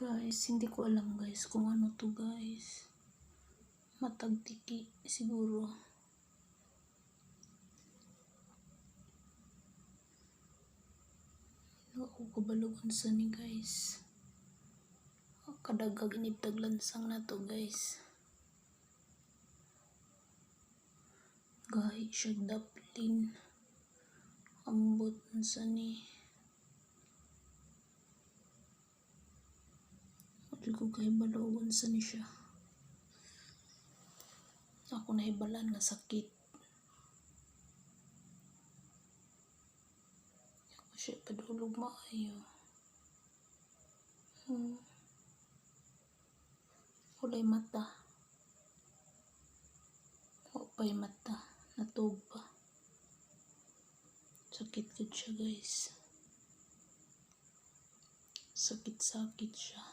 guys, hindi ko alam guys kung ano to guys. Matagtiki siguro. Hindi ako kabalogan sa ni guys. Kadagag inibtag lansang na to guys. Gahi siya daplin. Ambot sa ni. Wala ko kay balogan sa ni siya. Ako nahibalan nga sakit. Ako siya padulog maayo. Hmm. Kulay mata. Wapay mata. Natog pa. Sakit ko siya guys. Sakit-sakit siya.